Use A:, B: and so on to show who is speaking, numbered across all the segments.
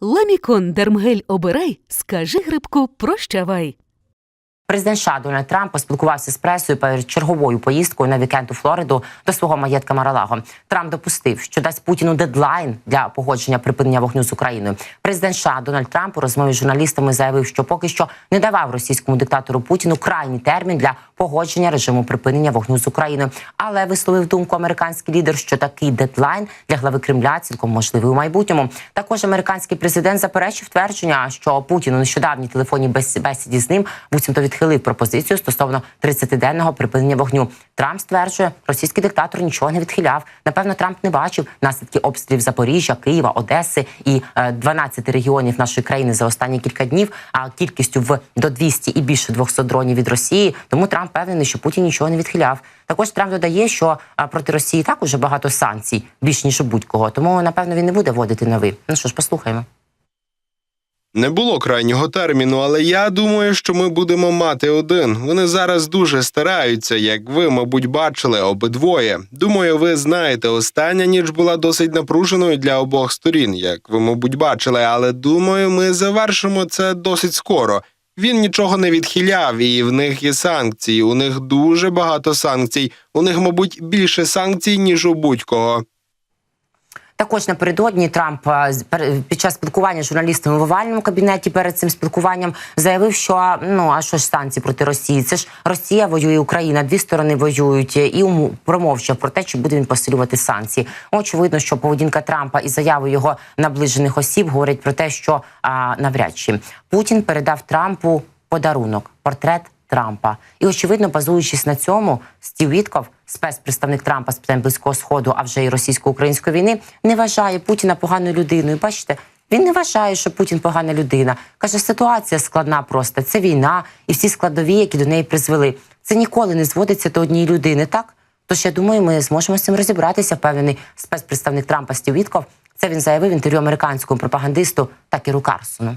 A: Ламікон Дермгель обирай, скажи грибку прощавай.
B: Президент США Дональд Трамп поспілкувався з пресою перед черговою поїздкою на вікенд у Флориду до свого маєтка Маралаго. Трамп допустив, що дасть Путіну дедлайн для погодження припинення вогню з Україною. Президент США Дональд Трамп у розмові з журналістами заявив, що поки що не давав російському диктатору Путіну крайній термін для погодження режиму припинення вогню з Україною, але висловив думку американський лідер, що такий дедлайн для глави Кремля цілком можливий у майбутньому. Також американський президент заперечив твердження, що Путін у нещодавній телефонній бесіді з ним буцімто відхилив пропозицію стосовно 30-денного припинення вогню. Трамп стверджує, російський диктатор нічого не відхиляв. Напевно, Трамп не бачив наслідки обстрілів Запоріжжя, Києва, Одеси і е, 12 регіонів нашої країни за останні кілька днів. А кількістю в до 200 і більше 200 дронів від Росії. Тому Трамп впевнений, що Путін нічого не відхиляв. Також Трамп додає, що проти Росії так уже багато санкцій, більш ніж у будь-кого. Тому напевно він не буде вводити нові. Ну що ж, послухаємо.
C: Не було крайнього терміну, але я думаю, що ми будемо мати один. Вони зараз дуже стараються, як ви, мабуть, бачили обидвоє. Думаю, ви знаєте, остання ніч була досить напруженою для обох сторін, як ви, мабуть, бачили. Але думаю, ми завершимо це досить скоро. Він нічого не відхиляв, і в них є санкції. У них дуже багато санкцій. У них, мабуть, більше санкцій ніж у будь-кого.
B: Також напередодні Трамп пер- під час спілкування з журналістами в овальному кабінеті перед цим спілкуваннням заявив, що ну а що ж санкції проти Росії? Це ж Росія воює, Україна, дві сторони воюють, і уму- промовчав про те, чи буде він посилювати санкції. Очевидно, що поведінка Трампа і заяви його наближених осіб говорять про те, що а, навряд чи Путін передав Трампу подарунок портрет Трампа. І очевидно, базуючись на цьому, Стів Вітков, спецпредставник Трампа з питань близького сходу, а вже й російсько-української війни, не вважає Путіна поганою людиною. Бачите, він не вважає, що Путін погана людина. каже, ситуація складна просто. Це війна і всі складові, які до неї призвели. Це ніколи не зводиться до однієї людини. Так тож я думаю, ми зможемо з цим розібратися. Впевнений спецпредставник Трампа Стів Вітков. Це він заявив в інтерв'ю американському пропагандисту Такеру Карсону.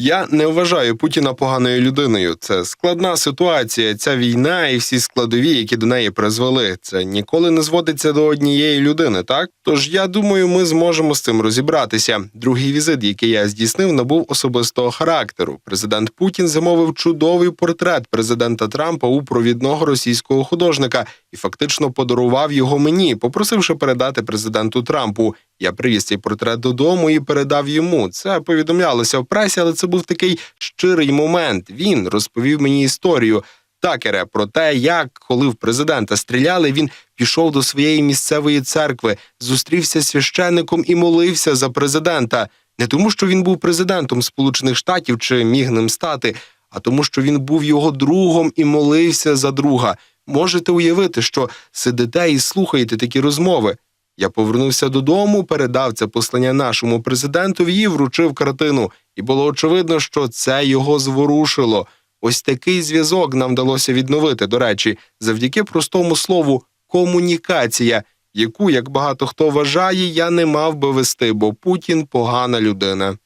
C: Я не вважаю Путіна поганою людиною. Це складна ситуація. Ця війна і всі складові, які до неї призвели. Це ніколи не зводиться до однієї людини, так? Тож я думаю, ми зможемо з цим розібратися. Другий візит, який я здійснив, набув особистого характеру. Президент Путін замовив чудовий портрет президента Трампа у провідного російського художника і фактично подарував його мені, попросивши передати президенту Трампу. Я привіз цей портрет додому і передав йому. Це повідомлялося в пресі, але це був такий щирий момент. Він розповів мені історію. Такере про те, як коли в президента стріляли, він пішов до своєї місцевої церкви, зустрівся з священником і молився за президента. Не тому, що він був президентом Сполучених Штатів чи міг ним стати, а тому, що він був його другом і молився за друга. Можете уявити, що сидите і слухаєте такі розмови. Я повернувся додому, передав це послання нашому президентові і вручив картину. І було очевидно, що це його зворушило. Ось такий зв'язок нам вдалося відновити. До речі, завдяки простому слову комунікація, яку, як багато хто вважає, я не мав би вести, бо Путін погана людина.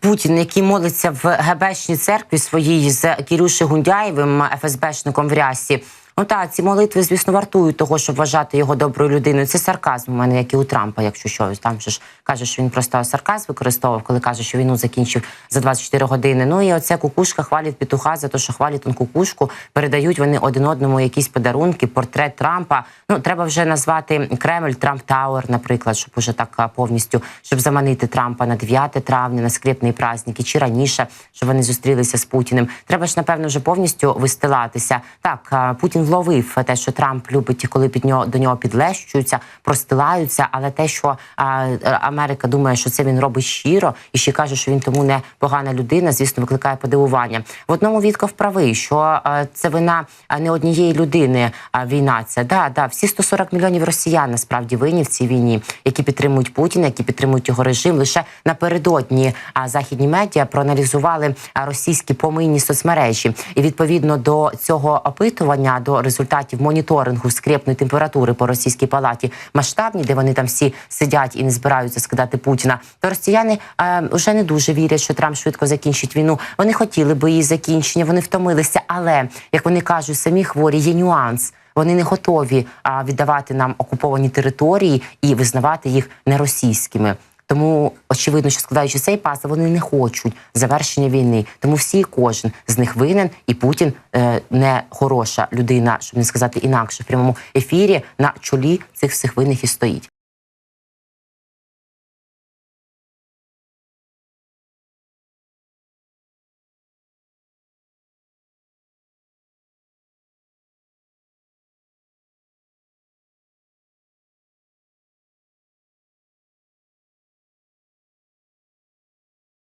B: Путін, який молиться в ГБшній церкві своїй з Кірюші Гундяєвим, ФСБшником в рясі. Ну та ці молитви, звісно, вартують того, щоб вважати його доброю людиною. Це сарказм у мене, як і у Трампа, якщо що. Там ж каже, що він просто сарказм використовував, коли каже, що війну закінчив за 24 години. Ну і оце кукушка хвалить петуха за те, що хвалять он кукушку. Передають вони один одному якісь подарунки, портрет Трампа. Ну треба вже назвати Кремль Трамп Тауер, наприклад, щоб уже так повністю щоб заманити Трампа на 9 травня, на скрипний праздники, чи раніше, щоб вони зустрілися з Путіним. Треба ж напевно вже повністю вистилатися. Так, Путін вловив те, що Трамп любить, коли під нього до нього підлещуються, простилаються. Але те, що а, Америка думає, що це він робить щиро, і ще каже, що він тому не погана людина, звісно, викликає подивування. В одному Вітков правий, що а, це вина не однієї людини. А війна це да, да, всі 140 мільйонів росіян насправді винні в цій війні, які підтримують Путіна, які підтримують його режим. Лише напередодні а, західні медіа проаналізували російські помийні соцмережі, і відповідно до цього опитування, до результатів моніторингу скрепної температури по російській палаті масштабні, де вони там всі сидять і не збираються скидати Путіна, то росіяни е, вже не дуже вірять, що Трамп швидко закінчить війну. Вони хотіли би її закінчення, вони втомилися, але як вони кажуть, самі хворі є нюанс. вони не готові а, віддавати нам окуповані території і визнавати їх неросійськими. Тому очевидно, що складаючи цей пас, вони не хочуть завершення війни. Тому всі, кожен з них винен, і Путін е, не хороша людина, щоб не сказати інакше, в прямому ефірі на чолі цих всіх винних і стоїть.